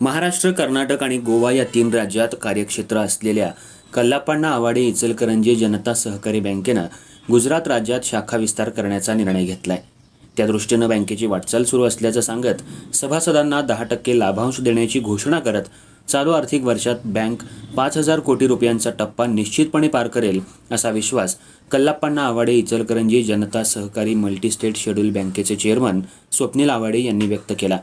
महाराष्ट्र कर्नाटक आणि गोवा या तीन राज्यात कार्यक्षेत्र असलेल्या कल्लापांना आवाडे इचलकरंजी जनता सहकारी बँकेनं गुजरात राज्यात शाखा विस्तार करण्याचा निर्णय घेतलाय. त्या दृष्टीनं बँकेची वाटचाल सुरू असल्याचं सांगत सभासदांना दहा टक्के लाभांश देण्याची घोषणा करत चालू आर्थिक वर्षात बँक पाच हजार कोटी रुपयांचा टप्पा निश्चितपणे पार करेल असा विश्वास कल्लाप्पांना आवाडे इचलकरंजी जनता सहकारी मल्टीस्टेट शेड्यूल बँकेचे चेअरमन स्वप्नील आवाडे यांनी व्यक्त केला.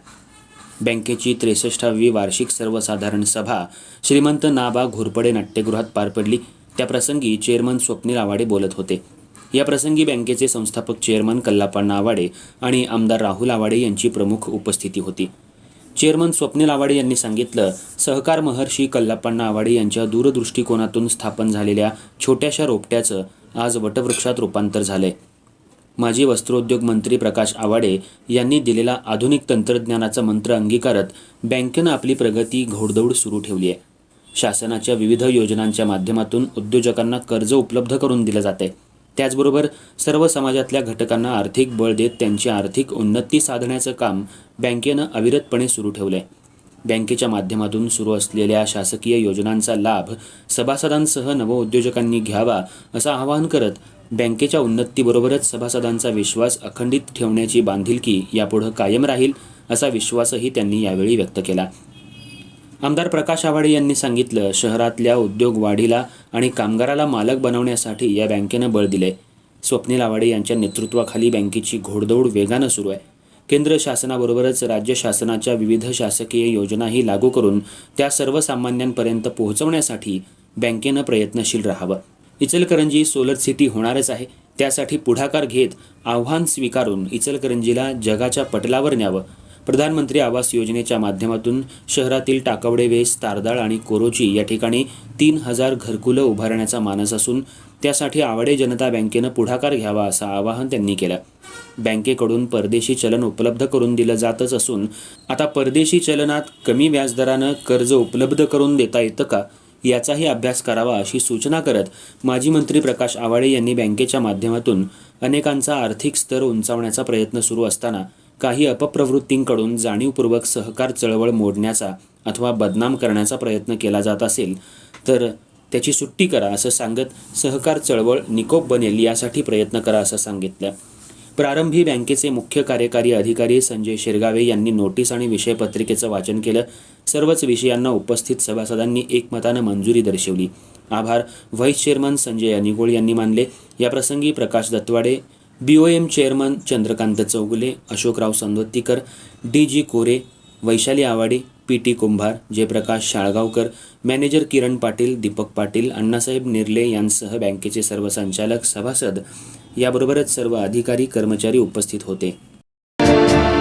बँकेची त्रेसष्टावी वार्षिक सर्वसाधारण सभा श्रीमंत नाबा घोरपडे नाट्यगृहात पार पडली. त्याप्रसंगी चेअरमन स्वप्नील आवाडे बोलत होते. या प्रसंगी बँकेचे संस्थापक चेअरमन कल्लाप्पाण्णा आवाडे आणि आमदार राहुल आवाडे यांची प्रमुख उपस्थिती होती. चेअरमन स्वप्नील आवाडे यांनी सांगितलं सहकार महर्षी कल्लाप्पाण्णा आवाडे यांच्या दूरदृष्टिकोनातून स्थापन झालेल्या छोट्याशा रोपट्याचं आज वटवृक्षात रूपांतर झालंय. माजी वस्त्रोद्योग मंत्री प्रकाश आवाडे यांनी दिलेला आधुनिक तंत्रज्ञानाचा मंत्र अंगीकारत बँकेनं आपली प्रगती घोडदौड सुरू ठेवली आहे. शासनाच्या विविध योजनांच्या माध्यमातून उद्योजकांना कर्ज उपलब्ध करून दिलं जाते त्याचबरोबर सर्व समाजातल्या घटकांना आर्थिक बळ देत त्यांची आर्थिक उन्नती साधण्याचं काम बँकेनं अविरतपणे सुरू ठेवलं आहे बँकेच्या माध्यमातून सुरू असलेल्या शासकीय योजनांचा लाभ सभासदांसह नवउद्योजकांनी घ्यावा असं आवाहन करत बँकेच्या उन्नतीबरोबरच सभासदांचा विश्वास अखंडित ठेवण्याची बांधिलकी यापुढं कायम राहील असा विश्वासही त्यांनी यावेळी व्यक्त केला. आमदार प्रकाश आवाडे यांनी सांगितलं शहरातल्या उद्योग वाढीला आणि कामगाराला मालक बनवण्यासाठी या बँकेनं बळ दिले. स्वप्नील आवाडे यांच्या नेतृत्वाखाली बँकेची घोडदौड वेगानं सुरू आहे. केंद्र शासनाबरोबरच राज्य शासनाच्या विविध शासकीय योजनाही लागू करून त्या सर्वसामान्यांपर्यंत पोहोचवण्यासाठी बँकेनं प्रयत्नशील राहावं. इचलकरंजी सोलर सिटी होणारच आहे. त्यासाठी पुढाकार घेत आव्हान स्वीकारून इचलकरंजीला जगाच्या पटलावर न्यावं. प्रधानमंत्री आवास योजनेच्या माध्यमातून शहरातील टाकवडे वेस तारदाळ आणि कोरोची या ठिकाणी तीन हजार घरकुलं उभारण्याचा मानस असून त्यासाठी आवाडे जनता बँकेनं पुढाकार घ्यावा असं आवाहन त्यांनी केलं. बँकेकडून परदेशी चलन उपलब्ध करून दिलं जातच असून आता परदेशी चलनात कमी व्याजदरानं कर्ज उपलब्ध करून देता येतं का? याचाही अभ्यास करावा अशी सूचना करत माजी मंत्री प्रकाश आवाडे यांनी बँकेच्या माध्यमातून अनेकांचा आर्थिक स्तर उंचावण्याचा प्रयत्न सुरू असताना काही अपप्रवृत्तींकडून जाणीवपूर्वक सहकार चळवळ मोडण्याचा अथवा बदनाम करण्याचा प्रयत्न केला जात असेल तर त्याची सुट्टी करा असं सांगत सहकार चळवळ निकोप बनेल यासाठी प्रयत्न करा असं सांगितलं. प्रारंभी बँकेचे मुख्य कार्यकारी अधिकारी संजय शिरगावे यांनी नोटीस आणि विषयपत्रिकेचं वाचन केलं. सर्वच विषयांना उपस्थित सभासदांनी एकमतानं मंजुरी दर्शवली. आभार. व्हाईस चेअरमन संजय अनिगोळ यांनी मानले. याप्रसंगी Prakash Datwade BOM chairman Chandrakant Chougule Ashokrao Sandottikar D G Kore Vaishali Awade P T Kumbhar Jayprakash Shalgaonkar manager Kiran Patil Deepak Patil Annasaheb Nirle यांसह बँकेचे सर्व संचालक सभासद याबरोबरच सर्व अधिकारी कर्मचारी उपस्थित होते.